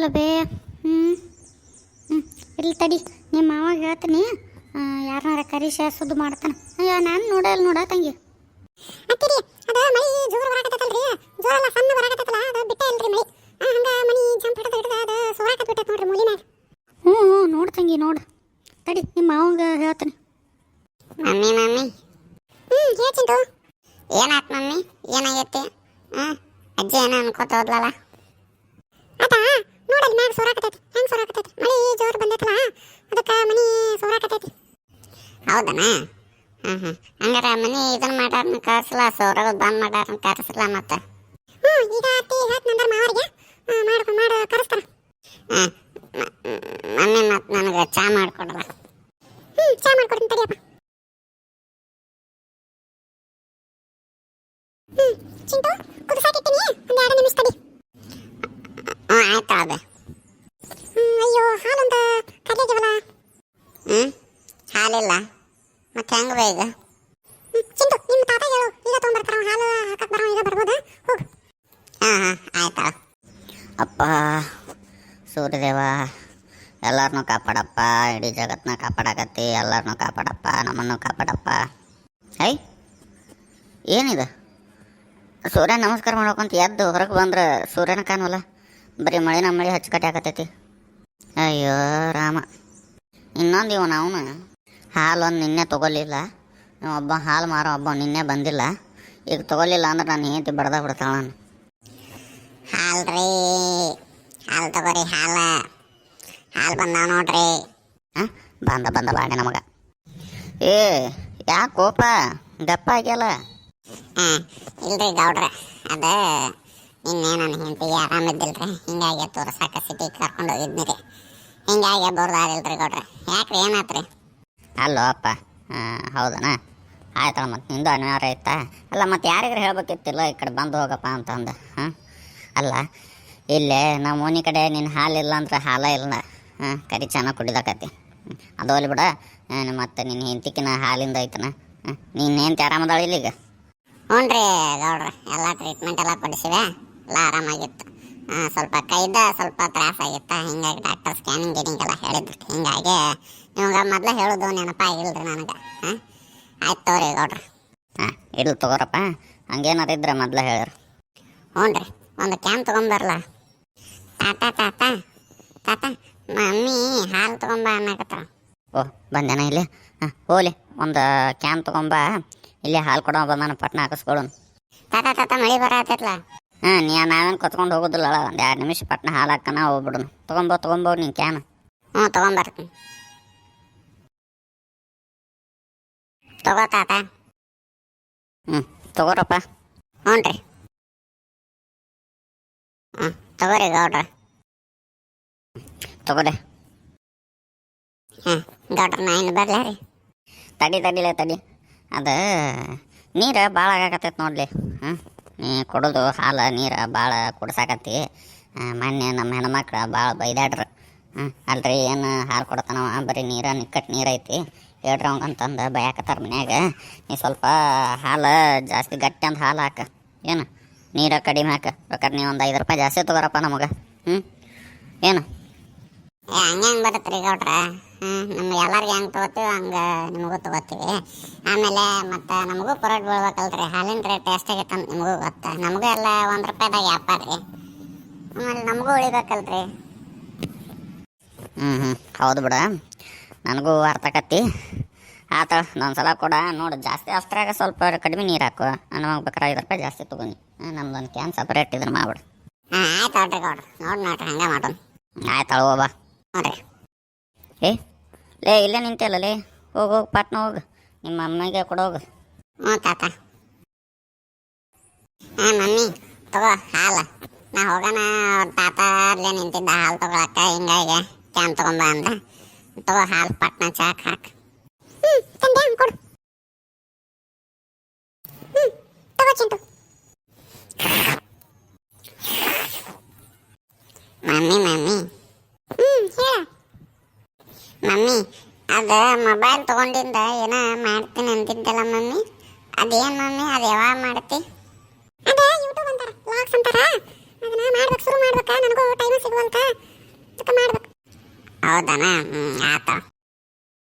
ಹೌದಲ್ಲ ಬೇ ಹ್ಞೂ ಹ್ಞೂ ಇಲ್ಲಿ ತಡಿ. ನಿಮ್ಮ ಮಾವಾಗ ಹೇಳ್ತೀನಿ ಯಾರನ್ನಾರ ಕರಿಸಿ ಸುದ್ದು ಮಾಡ್ತಾನೆ. ಅಯ್ಯೋ ನಾನು ನೋಡಲ್ಲ ನೋಡ ತಂಗಿ. ಅತ್ತಿರಿ ಅದ ಮಳಿ ಜೋರು ಬರಾಕತ್ತೈತಲ್ರಿ? ಜೋರ್ ಎಲ್ಲ ಸಣ್ಣ ಬರಾಕತ್ತಲ್ಲ ಅದ ಬಿಟ್ಟ ಇಲ್ರಿ ಮಳಿ. ಹಂಗ ಮನಿ ಜಂಪ್ ಹಿಡಿದು ಹಿಡಿದು ಅದು ಸೋರಾಕತ್ ಬಿಟ್ಟೈತಿ ನೋಡ್ರಿ ಮೂಲಿ ಮ್ಯಾಗ ಹ್ಞೂ ಹ್ಞೂ ನೋಡು ತಂಗಿ ನೋಡು. ತಡಿ ನಿಮ್ಮ ಮಾವಂಗ ಹೇಳ್ತೀನಿ. Mummy mummy. ಹ್ಮ್ ಹೇಳ್ತೀನಿ ಏನಾಯ್ತು ಮಮ್ಮಿ? ಏನಾಗೈತಿ? ಹಾಂ ಅಜ್ಜಿ ಏನೋ ಅನ್ಕೋತ ಹೋದ್ಲಲ್ಲ ನೋಡಲ್ಲಿ ಮ್ಯಾಗ ಸೋರಾಕತೈತಿ ಹೆಂಗ್ ಸೋರಾಕತೈತಿ ಮಳಿ ಜೋರ್ ಬಂದೈತಲ್ಲ, ಅದಕ್ಕ ಮನಿ ಸೋರಾಕತೈತಿ ಹೌದನಾ ಹಾಂ ಹಾಂ ಹಂಗಾರ ಮನೆ ಇದನ್ನ ಮಾಡಾರನ್ನ ಕರ್ಸಲ್ಲ, ಸೌರಗಳು ಬಂದ್ ಮಾಡಾರ ಕರ್ಸಲ್ಲ ಮತ್ತೆ? ಹ್ಮ್, ಈಗ ಅತ್ತಿ ಹೇಳ್ತ ನಂದರ ಮಾವರಿಗೆ ಮಾಡ್ಕೊಂಡು ಮಾಡ, ಕರೆಸ್ತಾರ. ಹಾಂ ಮನೆ ಮತ್ತೆ ನನಗೆ ಚಾ ಮಾಡಿಕೊಡಲ್ಲ ಹ್ಮ್ ಚಾ ಮಾಡ್ಕೊಡ್ತೀನಿ ತಡಿಯಪ್ಪ ಹ್ಮ್ ಚಿಂಟು ಕುದಿಸಾಕಿಟ್ಟಿನಿ ಒಂದ್ ಎರಡು ನಿಮಿಷ ತಡಿ ಹ್ಞೂ ಆಯ್ತು ಅದ ಹ್ಮ್ ಅಯ್ಯೋ ಹಾಲೊಂದು ಕರ್ಲಿಯಾಗಿವಲ್ಲ ಹ್ಞೂ ಹಾಲಿಲ್ಲ ಮತ್ತೆ ಹೆಂಗೆ ಬೇಗ ಹ್ಮ್ ಚಿಂಟು, ನಿಮ್ಮ ತಾತ ಹೇಳು. ಈಗ ತೊಗೊಂಡ್ಬರ್ತಾರ, ಹಾಲು ಹಾಕಕ್ ಬರೋ ಈಗ ಬರ್ಬೋದಾ? ಹೋಗು. ಹಾಂ ಹಾಂ, ಆಯ್ತಾ ಅಪ್ಪ, ಸೂರ್ಯದೇವ ಎಲ್ಲರನ್ನೂ ಕಾಪಾಡಪ್ಪ. ಇಡೀ ಜಗತ್ತನ್ನ ಕಾಪಾಡಕತ್ತಿ ಎಲ್ಲರನ್ನೂ ಕಾಪಾಡಪ್ಪ, ನಮ್ಮನ್ನು ಕಾಪಾಡಪ್ಪ. ಐ ಏನಿದು? ಸೂರ್ಯ ನಮಸ್ಕಾರ ಮಾಡ್ಕೊಂತ ಎದ್ದು ಹೊರಗೆ ಬಂದ್ರೆ ಸೂರ್ಯನ ಕಾಣವಲ್ಲ? ಬರೀ ಮಳೆನ ಮಳೆ ಹಚ್ಚಕಟ್ಟಿ ಆಗತೈತಿ. ಅಯ್ಯೋ, ರಾಮ. ಇನ್ನೊಂದು ಇವನು ಅವನು. ಹಾಲು ಒಂದು ನಿನ್ನೆ ತೊಗೊಲಿಲ್ಲ ಒಬ್ಬ ಹಾಲು ಮಾರೋ ಒಬ್ಬ ನಿನ್ನೆ ಬಂದಿಲ್ಲ. ಈಗ ತೊಗೊಲಿಲ್ಲ ಅಂದ್ರೆ ನಾನು ಹೆಂಡತಿ ಬಡ್ದ ಬಿಡ್ತಾಳ ನಾನು ಹಾಲು ರೀ ಹಾಲು ತಗೋರಿ ಹಾಲ. ಹಾಲು ಬಂದಾವ ನೋಡ್ರಿ. ಹಾಂ ಬಂದ ಬಂದ ಬಾಡೆ ನಮಗೆ. ಏ ಯಾಕೆ ಕೋಪ? ಗಪ್ಪ ಆಗ್ಯಲ್ಲ ಹಾಂ ಇಲ್ರಿ ಗೌಡ್ರ ಅದ ನಿನ್ನೆ ನನ್ನ ಹೆಂಡತಿಗೆ ಆರಾಮಿದ್ದಿಲ್ರಿ ಹಿಂಗಾಗಿ ತೋರ್ಸಾಕ ಸಿಟಿ ಕರ್ಕೊಂಡು ಹೋಗಿದ್ನಿ ರೀ ಹಿಂಗಾಗಿ ಬೋರ್ದಾರಿಲ್ರಿ ಗೌಡ್ರ. ಯಾಕ್ರಿ ಏನಾತ್ರಿ? ಅಲ್ಲೋ ಅಪ್ಪ ಹೌದನ? ಆಯ್ತಳ ಮತ್ತೆ ನಿಂದು ಅನಿವಾರ್ಯ ಆಯ್ತಾ ಅಲ್ಲ ಮತ್ತು ಯಾರಿಗಾರು ಹೇಳ್ಬೇಕಿತ್ತಿಲ್ಲ ಈ ಕಡೆ ಬಂದು ಹೋಗಪ್ಪ ಅಂತಂದು, ಹಾಂ? ಅಲ್ಲ, ಇಲ್ಲೇ ನಮ್ಮ ಮೋನಿ ಕಡೆ ನಿನ್ನ ಹಾಲಿಲ್ಲ ಅಂದ್ರೆ ಹಾಲ ಇಲ್ಲ ಹಾಂ, ಕರಿ ಚೆನ್ನಾಗಿ ಕುಡಿದಾಕತಿ ಅದು ಅಲ್ಲಿ ಬಿಡ. ಮತ್ತು ನಿನ್ನ ಹೆಂತಿಕಿನ ಹಾಲಿಂದ ಐತನ? ನಿನ್ನ ಆರಾಮದಾಳ ಇಲ್ಲ ಈಗ ಹ್ಞೂ ರೀ ಗೌಡ್ರ ಎಲ್ಲ ಟ್ರೀಟ್ಮೆಂಟ್ ಎಲ್ಲ ಕೊಡಿಸಿವೆ ಎಲ್ಲ ಆರಾಮಾಗಿತ್ತು. ಸ್ವಲ್ಪ ಕೈದ ಸ್ವಲ್ಪ ತ್ರಾಸಾಗಿತ್ತು ಹಿಂಗಾಗಿ ಡಾಕ್ಟರ್ ಸ್ಕ್ಯಾನಿಂಗ್ ಗೀನಿಂಗ್ ಎಲ್ಲ ಹೇಳಿದ್ರು. ಹಿಂಗಾಗಿ ನಿಮ್ಗೆ ಮೊದಲೇ ಹೇಳೋದು ನೆನಪಾಗಿಲ್ರಿ ನನಗೆ. ಹಾಂ? ಆಯ್ತು ತಗೋರಿ ಗೌಡ್ರ. ಹಾಂ ಇಡ್ಲಿ ತಗೋರಪ್ಪ. ಹಂಗೇನಾರು ಇದ್ರೆ ಮೊದಲೇ ಹೇಳಿರು ಹ್ಞೂ ರೀ ಒಂದು ಕ್ಯಾನ್ ತೊಗೊಂಬರ್ಲ. ತಾತ ತಾತ ತಾತ ಮಮ್ಮಿ ಹಾಲು ತೊಗೊಂಬ ಅನ್ನಕತ್ತಾರ ಓ ಬಂದೇನ ಇಲ್ಲಿ? ಹಾಂ ಹೋಗ್ಲಿ ಒಂದು ಕ್ಯಾನ್ ತೊಗೊಂಬ. ಇಲ್ಲಿ ಹಾಲು ಕೊಡೋ ಬಂದಾನ ಪಟ್ನ ಹಾಕಿಸ್ಕೊಡು ತಾತ ತಾತ ಮಳಿ ಬರತ್ತಲ್ಲ ಹಾಂ ನೀ ನಾವೇನು ಕೊತ್ಕೊಂಡು ಹೋಗೋದಿಲ್ಲ ಒಂದು ಎರಡು ನಿಮಿಷ ಪಟ್ನ ಹಾಲು ಹಾಕನ ಹೋಗ್ಬಿಡು ತೊಗೊಂಬೋ ತೊಗೊಂಬೋ ನೀನು ಕ್ಯಾನ್ ಹ್ಞೂ ತೊಗೊಂಬರ್ತೀನಿ. ತಗೋ ತಾತ. ಹ್ಞೂ ತಗೋರಪ್ಪ. ಹ್ಞೂ ರೀ. ಹಾಂ ತಗೋರಿ ಗೌಡ್ರ. ತಗೋರಿ ಹಾಂ ಗೌಡ್ರ ನಾ ಇನ್ನು ಬರಲ ರೀ. ತಡಿ ತಡಿಲ ತಡಿ. ಅದು ನೀರು ಭಾಳ ಆಗಾಕತ್ತೈತೆ ನೋಡಲಿ. ಹಾಂ ನೀ ಕೊಡೋದು ಹಾಲು ನೀರು ಭಾಳ ಕುಡ್ಸಾಕತ್ತಿ. ಮೊನ್ನೆ ನಮ್ಮ ಹೆಣ್ಮಕ್ಳು ಭಾಳ ಬೈದಾಡ್ರು. ಹಾಂ ಅಲ್ರಿ ಏನು ಹಾಲು ಕೊಡ್ತಾನವ? ಬರೀ ನೀರ ನಿಕ್ಕಟ್ಟು ನೀರು ಐತಿ ಹೇಳ್ರಿ ಅವಂಗ ಅಂತಂದು ಬಯಾಕತ್ತಾರ ಮನ್ಯಾಗ. ನೀ ಸ್ವಲ್ಪ ಹಾಲು ಜಾಸ್ತಿ ಗಟ್ಟಿ ಅಂತ ಹಾಲು ಹಾಕ. ಏನು? ನೀರ ಕಡಿಮೆ ಹಾಕ. ಬೇಕಾದ್ರೆ ನೀವು ಒಂದು ಐದು ರೂಪಾಯಿ ಜಾಸ್ತಿ ತಗೋರಪ್ಪ ನಮಗೆ. ಹ್ಞೂ ಏನು? ಹಂಗೆ ಬರುತ್ತೆ ರೀ ಗೌಡ್ರ? ಹ್ಞೂ ನಮ್ಗೆ ಎಲ್ಲರಿಗೆ ಹೆಂಗೆ ತೊಗೋತೀವಿ ಹಂಗೆ ನಿಮಗೂ ತೊಗೋತೀವಿ. ಆಮೇಲೆ ಮತ್ತು ನಮಗೂ ಪರೋಟ್ ಬೀಳ್ಬೇಕಲ್ರಿ. ಹಾಲಿನ ರೇಟ್ ಎಷ್ಟಾಗೈತೆ ಅಂತ ನಿಮಗೂ ಗೊತ್ತಾ. ನಮಗೂ ಎಲ್ಲ ಒಂದು ರೂಪಾಯಿದಾಗ ವ್ಯಾಪಾರ. ರೀ ಆಮೇಲೆ ನಮಗೂ ಉಳಿಬೇಕಲ್ರಿ. ಹ್ಞೂ ಹ್ಞೂ ಹೌದು ಬಿಡ. ನನಗೂ ಅರ್ಥಕತ್ತಿ ಆತ ಒಂದು ಸಲ ಕೂಡ ನೋಡು ಜಾಸ್ತಿ ಅಷ್ಟ್ರಾಗ ಸ್ವಲ್ಪ ಕಡಿಮೆ ನೀರು ಹಾಕು. ನಮಗೆ ಬೇಕಾರೆ ಐದು ರೂಪಾಯಿ ಜಾಸ್ತಿ ತಗೊಂಡು. ನಮ್ದೊಂದು ಕ್ಯಾನ್ ಸಪ್ರೇಟ್ ಇದ್ರೆ ಮಾಡ್ಬಿಡು. ಹಾಂ ಆಯ್ತು ನೋಡ್ರಿ ಗೌಡ್ರ ನೋಡಿ ನೋಡ್ರಿ ಹಂಗೆ ಮಾಡೋಣ ಆಯ್ತು ಅಳು ಹೋಗ ನೋಡ್ರಿ. ಏ ಲೇ ಇಲ್ಲೇ ನಿಂತಿಲ್ಲ ಲೇ. ಹೋಗಿ ಹೋಗು ಪಟ್ನ ಹೋಗು. ನಿಮ್ಮ ಅಮ್ಮಗೆ ಹೋಗು. ಹ್ಞೂ ತಾತ. ಹಾಂ ಮಮ್ಮಿ ತಗೋ ಹಾಲು. ನಾ ಹೋಗೋಣ. ಅವ್ರ ತಾತ ಅಲ್ಲೇ ನಿಂತಿದ್ದ ಹಾಲು ತಗೊಳಕ್ಕ. ಹಿಂಗಾಗಿ ಕ್ಯಾನ್ ತಗೊಂಬ ಅಂದ. ತಗೋ ಹಾಲು ಪಟ್ನ ಚಾಕ್ ಹಾಕ್ ಹ್ಮ್ ತಂದೆ ಹಂಗ್ ಕೊಡು ಹ್ಮ್ ತಗೋ ಚಿಂಟು ಮಮ್ಮಿ ಮಮ್ಮಿ ಹ್ಮ್ ಹೇಳ ಮಮ್ಮಿ ಅದ ಮೊಬೈಲ್ ತಗೊಂಡಿಂದ ಏನ ಮಾಡ್ತೀನಿ ಅಂತಿದ್ದಲ್ಲ ಮಮ್ಮಿ ಅದೇನ್ ಮಮ್ಮಿ ಅದು ಯಾವಾಗ ಮಾಡ್ತಿ